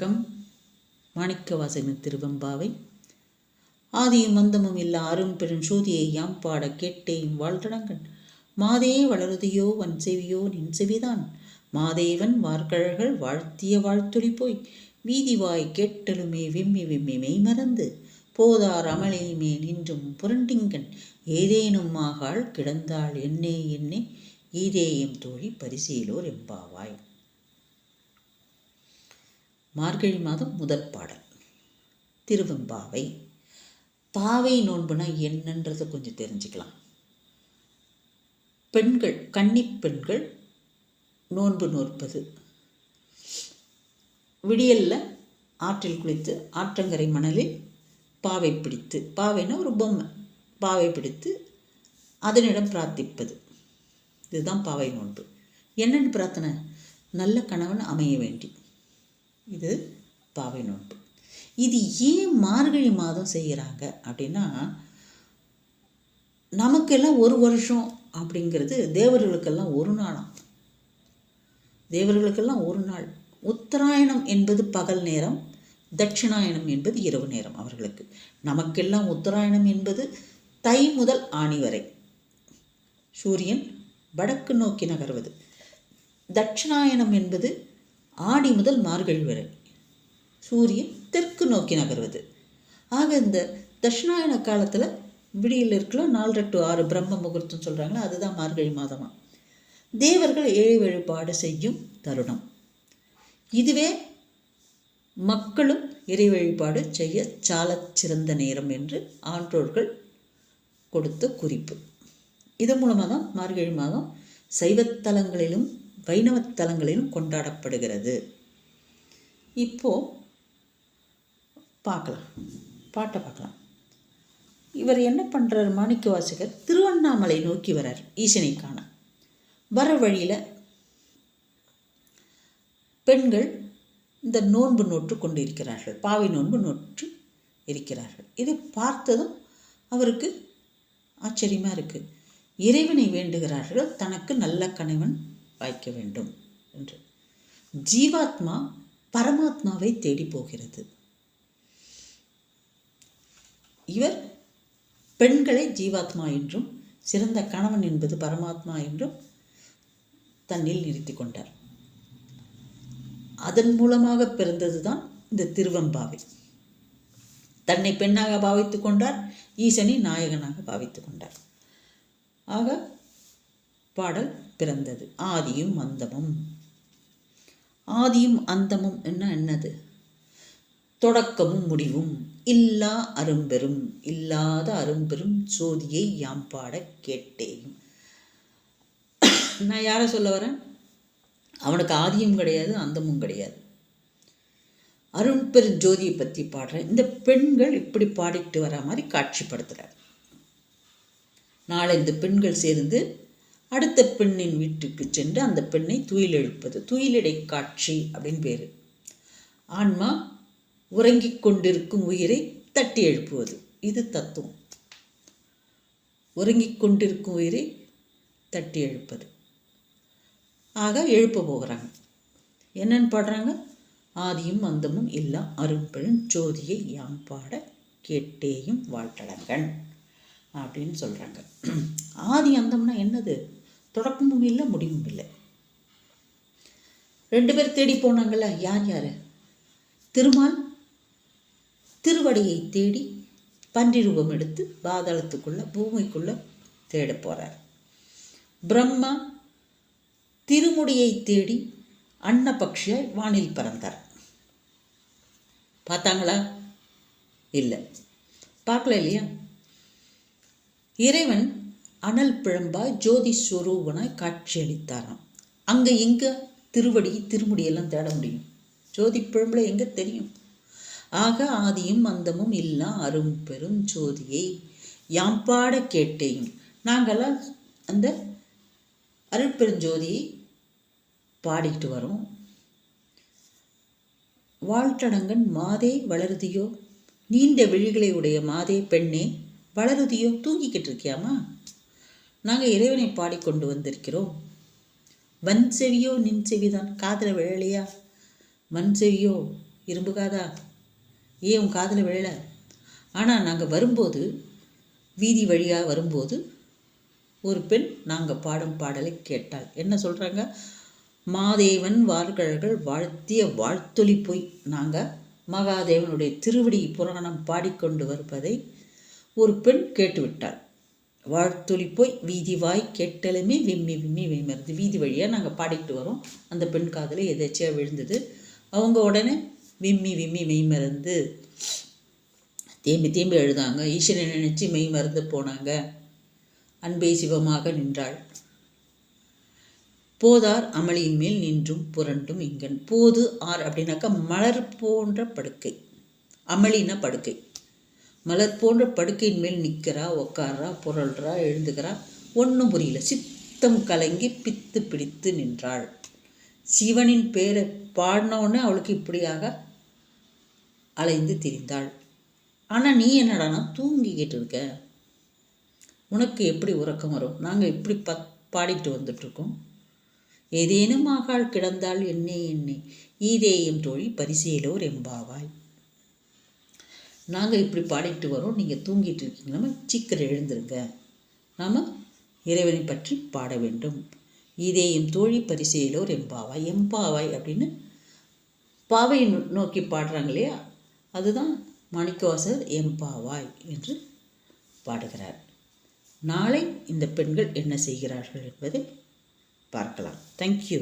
வணக்கம். மாணிக்கவாசகன் திருவம்பாவை. ஆதியும் மந்தமும் இல்ல அரும் பெரும் சூதியை யாம் பாட கேட்டேயும் வாழ்த்தடங்கன் மாதே வளருதியோ வன் செவியோ நின் செவிதான். மாதேவன் வார்கழல்கள் வாழ்த்திய வாழ்த்துளி போய். வீதிவாய் கேட்டலுமே விம்மி விம்மி மெய் மறந்து. போதார் அமளியுமே நின்றும் புரண்டிங்கன். ஏதேனும் ஆகாள் கிடந்தாள் என்னே என்னே. ஈதேயம் தோழி பரிசீலோர் எம்பாவாய். மார்கழி மாதம் முதற் பாடல். திருவெம்பாவை. பாவை நோன்புனா என்னன்றதை கொஞ்சம் தெரிஞ்சுக்கலாம். பெண்கள் கன்னி பெண்கள் நோன்பு நோற்பது. விடியல்ல ஆற்றில் குளித்து ஆற்றங்கரை மணலில் பாவை பிடித்து பாவைன்னா ஒரு பொம்மை. பாவை பிடித்து அதனிடம் பிரார்த்திப்பது. இதுதான் பாவை நோன்பு. என்னென்னு பிரார்த்தனை? நல்ல கணவன் அமைய வேண்டி. இது பாவை நோன்பு. இது ஏன் மார்கழி மாதம் செய்கிறாங்க அப்படின்னா நமக்கெல்லாம் ஒரு வருஷம் அப்படிங்கிறது தேவர்களுக்கெல்லாம் ஒரு நாளாம். தேவர்களுக்கெல்லாம் ஒரு நாள். உத்தராயணம் என்பது பகல் நேரம் தட்சிணாயணம் என்பது இரவு நேரம் அவர்களுக்கு. நமக்கெல்லாம் உத்தராயணம் என்பது தை முதல் ஆணி வரை. சூரியன் வடக்கு நோக்கி நகர்வது. தட்சிணாயனம் என்பது ஆடி முதல் மார்கழி வரை சூரியன் தெற்கு நோக்கி நகர்வது. ஆக இந்த தட்சிணாயன காலத்தில் விடியில் இருக்கலாம் நாலரை டு ஆறு பிரம்ம முகூர்த்தம் சொல்கிறாங்களா அதுதான் மார்கழி மாதமாக தேவர்கள் ஏழை வழிபாடு செய்யும் தருணம். இதுவே மக்களும் இறை வழிபாடு செய்ய சாலச் சிறந்த நேரம் என்று ஆன்றோர்கள் கொடுத்த குறிப்பு. இதன் மூலமாக தான் மார்கழி மாதம் சைவத்தலங்களிலும் வைணவத்தலங்களிலும் கொண்டாடப்படுகிறது. இப்போ பார்க்கலாம். பாட்டை பார்க்கலாம். இவர் என்ன பண்ணுறார் மாணிக்க வாசகர் திருவண்ணாமலை நோக்கி வரார் ஈசனை காண. வர வழியில் பெண்கள் இந்த நோன்பு நோற்று கொண்டு இருக்கிறார்கள் பாவை நோன்பு நோற்று இருக்கிறார்கள். இதை பார்த்ததும் அவருக்கு ஆச்சரியமாக இருக்குது இறைவனை வேண்டுகிறார்கள். தனக்கு நல்ல கணவன் வாய்க்க வேண்டும் என்று. ஜீவாத்மா பரமாத்மாவை தேடி போகிறது. இவர் பெண்களை ஜீவாத்மா என்றும் சிறந்த கணவன் என்பது பரமாத்மா என்றும் தன்னில் நிறுத்தி கொண்டார். அதன் மூலமாக பிறந்ததுதான் இந்த திருவம்பாவை. தன்னை பெண்ணாக பாவித்து கொண்டார் ஈசனை நாயகனாக பாவித்து கொண்டார். ஆக பாடல் பிறந்தது. ஆதியும் அந்தமும். ஆதியும் அந்தமும் என்ன என்னது? தொடக்கமும் முடிவும். இல்லா அரும்பெரும். இல்லாத அரும்பெரும் சோதியை யாம் பாட கேட்டேயும். நான் யாரை சொல்ல வரேன்? அவனுக்கு ஆதியும் கிடையாது அந்தமும் கிடையாது. அருண்பெரும் ஜோதியை பற்றி பாடுறேன். இந்த பெண்கள் இப்படி பாடிட்டு வர மாதிரி காட்சிப்படுத்துகிறார் நாளை இந்த பெண்கள் சேர்ந்து அடுத்த பெண்ணின் வீட்டுக்கு சென்று அந்த பெண்ணை துயிலெழுப்பது. துயிலிடை காட்சி அப்படின்னு பேர். ஆன்மா உறங்கிக் கொண்டிருக்கும் உயிரை தட்டி எழுப்புவது. இது தத்துவம். உறங்கிக் கொண்டிருக்கும் உயிரை தட்டி எழுப்பது. ஆக எழுப்ப போகிறாங்க. என்னன்னு பாடுறாங்க? ஆதியும் அந்தமும் இல்லா அரும்பெரும் ஜோதியை யாம் பாட கேட்டேயும் வாழ்த்தடங்கன் அப்படின்னு சொல்கிறாங்க ஆதி அந்தம்னா என்னது? தொடக்கமும் இல்லை முடிவும் இல்லை. ரெண்டு பேர் தேடி போனாங்கள யார் யார்? திருமால் திருவடியை தேடி பன்றி ரூபம் எடுத்து பாதாளத்துக்குள்ள பூமிக்குள்ள தேட போகிறார் பிரம்மா திருமுடியை தேடி அன்னபக்ஷியாய் வானில் பறந்தார். பார்த்தாங்களா? இல்லை. பார்க்கல இல்லையா? இறைவன் அனல் பிழம்பாய் ஜோதி ஸ்வரூபனாய் காட்சியளித்தாராம். அங்கே எங்கே திருவடி திருமுடியெல்லாம் தேட முடியும்? ஜோதி பிழம்புல எங்கே தெரியும்? ஆக ஆதியும் அந்தமும் இல்லா அரும் பெரும் ஜோதியை யாம்பாட கேட்டேயும் நாங்கள்லாம் அந்த அருட்பெருஞ்சோதியை பாடிக்கிட்டு வரோம். வாழ்த்தடங்கன் மாதே வளருதியோ? நீண்ட விழிகளை உடைய மாதே பெண்ணே வளருதியோ? தூங்கிக்கிட்டு இருக்கியாமா? நாங்கள் இறைவனை பாடிக்கொண்டு வந்திருக்கிறோம். வன் செவியோ நின் செவிதான். காதில் விழலையா? வன் செவியோ இரும்பு காதா ஏன் உன் காதில் விழல? ஆனால் நாங்கள் வரும்போது வீதி வழியாக வரும்போது ஒரு பெண் நாங்கள் பாடும் பாடலை கேட்டாள். என்ன சொல்கிறாங்க மாதேவன் வார்கழல்கள் வாழ்த்திய வாழ்த்தொலி போய். நாங்கள் மகாதேவனுடைய திருவடி புராணம் பாடிக்கொண்டு வருவதை ஒரு பெண் கேட்டுவிட்டாள். வாழ்த்தொலி போய் வீதி வாய் கெட்டலுமே விம்மி விம்மி விம்மருது வீதி வழியாக நாங்கள் பாடிட்டு வரோம். அந்த பெண் காதில் எதாச்சியாக விழுந்தது. அவங்க உடனே விம்மி விம்மி மெய் மறந்து தேம்பி தேம்பி எழுதாங்க ஈஸ்வரனை நினச்சி மெய் மறந்து போனாங்க. அன்பே சிவமாக நின்றாள். போதார் அமளியின் மேல் நின்றும் புரண்டும் இங்கன். போது ஆர் அப்படின்னாக்கா மலர் போன்ற படுக்கை. அமளின படுக்கை. மலர் போன்ற படுக்கையின் மேல் நிற்கிறா உக்காடுறா புரள்றா எழுந்துக்கிறா ஒன்றும் புரியல. சித்தம் கலங்கி பித்து பிடித்து நின்றாள். சிவனின் பேரை பாடினவுடனே அவளுக்கு இப்படியாக அலைந்து திரிந்தாள். ஆனால் நீ என்னடானா தூங்கிக்கிட்டு இருக்க உனக்கு எப்படி உறக்கம் வரும்? நாங்கள் இப்படி பத் பாடிட்டு வந்துட்ருக்கோம் ஏதேனும் ஆகாள் கிடந்தால் என்னே என்னே. ஈதேயம் தோழி பரிசேலோர் எம்பாவாய். நாங்கள் இப்படி பாடிட்டு வரோம் நீங்கள் தூங்கிட்டு இருக்கீங்களா சீக்கிரம் எழுந்துருங்க. நாம் இறைவனை பற்றி பாட வேண்டும். இதே எம் தோழி பரிசையிலோர் எம்பாவாய். எம்பாவாய் அப்படின்னு பாவை நோக்கி பாடுறாங்க இல்லையா? அதுதான் மாணிக்கவாசர் எம்பாவாய் என்று பாடுகிறார். நாளை இந்த பெண்கள் என்ன செய்கிறார்கள் என்பதை பார்க்கலாம். தேங்க்யூ